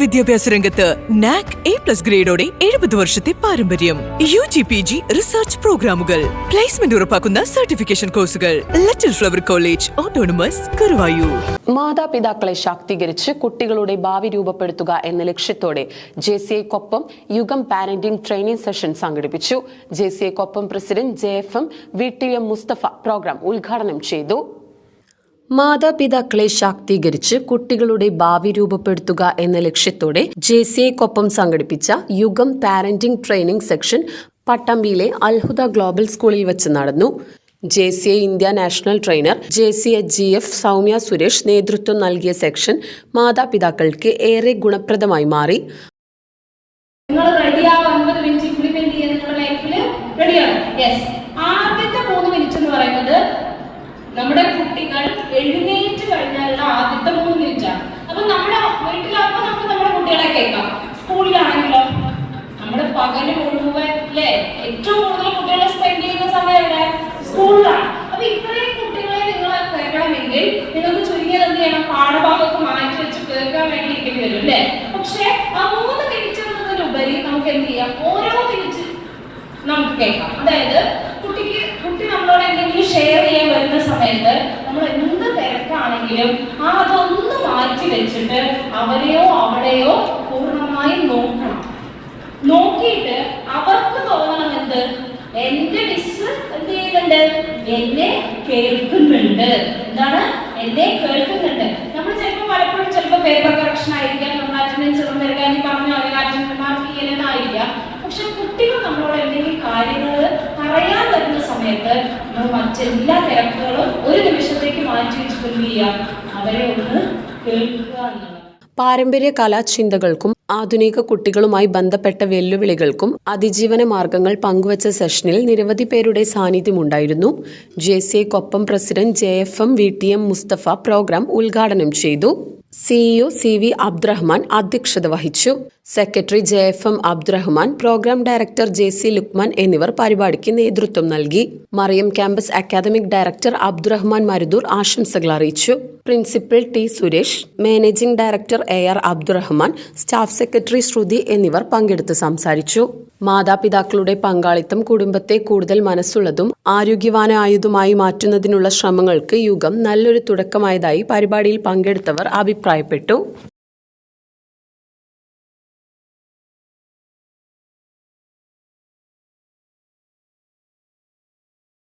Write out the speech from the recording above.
വിദ്യാഭ്യാസ രംഗത്ത് NAAC A plus ഗ്രേഡോടെ എഴുപത് വർഷത്തെ പാരമ്പര്യം. U G P G research പ്രോഗ്രാമുകൾ പ്ലേസ്മെന്റ് ഉറപ്പാക്കുന്ന സർട്ടിഫിക്കേഷൻ കോഴ്സുകൾ little flower college autonomous Guruvayur മാതാപിതാക്കളെ ശാക്തീകരിച്ച് കുട്ടികളുടെ ഭാവി രൂപപ്പെടുത്തുക എന്ന ലക്ഷ്യത്തോടെ ജെ സി ഐക്കൊപ്പം യുഗം പാരന്റിംഗ് ട്രെയിനിംഗ് സെഷൻ സംഘടിപ്പിച്ചു. J C ഐക്കൊപ്പം president J F M V T M Mustafa program ഉദ്ഘാടനം ചെയ്തു. മാതാപിതാക്കളെ ശാക്തീകരിച്ച് കുട്ടികളുടെ ഭാവി രൂപപ്പെടുത്തുക എന്ന ലക്ഷ്യത്തോടെ ജെ സി ഐക്കൊപ്പം സംഘടിപ്പിച്ച യുഗം പാരന്റിംഗ് ട്രെയിനിംഗ് സെക്ഷൻ പട്ടമ്പിയിലെ അൽഹുദ ഗ്ലോബൽ സ്കൂളിൽ വെച്ച് നടന്നു. J C I India national trainer J C H G F Soumya Suresh നേതൃത്വം നൽകിയ സെക്ഷൻ മാതാപിതാക്കൾക്ക് ഏറെ ഗുണപ്രദമായി മാറി നിങ്ങൾ റെഡിയാ ഒൻപത് മിനിറ്റ് ഇംപ്ലിമെന്റ് ചെയ്യാൻ നിങ്ങളുടെ ലൈഫിൽ റെഡിയാണ് യെസ് ആദ്യത്തെ മൂന്ന് മിനിറ്റ് എന്ന് പറയുന്നത് നമ്മുടെ കുട്ടികൾ എഴുന്നേറ്റ് കഴിഞ്ഞാലുള്ള ആദ്യത്തെ മൂന്ന് മിനിറ്റാണ് അപ്പൊ നമ്മുടെ വീട്ടിലാകുമ്പോൾ നമുക്ക് നമ്മുടെ കുട്ടികളെ കേൾക്കാം. സ്കൂളിലാണെങ്കിലോ? നമ്മുടെ പകൽ മുഴുവൻ അല്ലേ ഏറ്റവും കൂടുതൽ കുട്ടികളെ സ്പെൻഡ് ചെയ്യുന്ന സമയം എവിടെ? സ്കൂളിലാണ്. അപ്പൊ ഇത്രയും കുട്ടികളെ നിങ്ങൾ കേൾക്കണമെങ്കിൽ നിങ്ങൾക്ക് ചുരുങ്ങിയത് എന്ത് ചെയ്യണം? പാഠഭാഗമൊക്കെ മാറ്റി വെച്ച് കേൾക്കാൻ വേണ്ടി ഇരിക്കേണ്ടി വരും അല്ലേ? പക്ഷെ ആ മൂന്ന് മിനിറ്റ് നമുക്ക് എന്ത് ചെയ്യാം? ഓരോ മിനിറ്റ് നമുക്ക് കേൾക്കാം. അതായത് കുട്ടിക്ക് കുട്ടി നമ്മളോട് എന്തെങ്കിലും ഷെയർ ചെയ്യാൻ വരുന്ന സമയത്ത് തിരക്കാണെങ്കിലും ആ അതൊന്ന് മാറ്റി വെച്ചിട്ട് അവരെയോ അവളെയോ പൂർണമായും നോക്കണം. നോക്കിയിട്ട് അവർക്ക് തോന്നണം എന്ത് എന്റെ മിസ് എന്ത് ചെയ്യുന്നുണ്ട്? എന്നെ കേൾക്കുന്നുണ്ട്. എന്താണ്? എന്നെ കേൾക്കുന്നുണ്ട്. നമ്മൾ ചിലപ്പോൾ പലപ്പോഴും ചിലപ്പോൾ പേപ്പർ കറക്ഷൻ ആയിരിക്കാം നമ്മൾ അറ്റൻഡൻസ് ഒന്നും വരിക പറഞ്ഞോ അല്ലെങ്കിൽ അറ്റൻഡൻസ് മാർക്ക് ചെയ്യലെന്നായിരിക്കാം പക്ഷെ കുട്ടികൾ നമ്മളോട് എന്തെങ്കിലും കാര്യങ്ങൾ പറയാൻ സമയത്ത് നമ്മൾ മറ്റെല്ലാ തിരക്കുകളും ഒരു നിമിഷത്തേക്ക് മാറ്റി വെച്ചിട്ട് എന്ത് ചെയ്യാം അവരെ ഒന്ന് കേൾക്കുക എന്നുള്ളത്. പാരമ്പര്യ കലാചിന്തകൾക്കും ആധുനിക കുട്ടികളുമായി ബന്ധപ്പെട്ട വെല്ലുവിളികൾക്കും അതിജീവന മാർഗങ്ങൾ പങ്കുവച്ച സെഷനിൽ നിരവധി പേരുടെ സാന്നിധ്യമുണ്ടായിരുന്നു. J C Koppam president J F M V T M Mustafa program ഉദ്ഘാടനം ചെയ്തു. സിഇഒ സി വി അബ്ദുറഹ്മാൻ അധ്യക്ഷത വഹിച്ചു. Secretary J F M Abdurahman program director J C Lukman എന്നിവർ പരിപാടിക്ക് നേതൃത്വം നൽകി. Mariyam campus academic director Abdurahman Marudur ആശംസകൾ അറിയിച്ചു. Principal T Suresh managing director A R Abdurahman staff secretary Shruthi എന്നിവർ പങ്കെടുത്ത് സംസാരിച്ചു. മാതാപിതാക്കളുടെ പങ്കാളിത്തം കുടുംബത്തെ കൂടുതൽ മനസ്സുള്ളതും ആരോഗ്യവാനായതുമായി മാറ്റുന്നതിനുള്ള ശ്രമങ്ങൾക്ക് യുഗം നല്ലൊരു തുടക്കമായതായി പരിപാടിയിൽ പങ്കെടുത്തവർ അഭിപ്രായപ്പെട്ടു.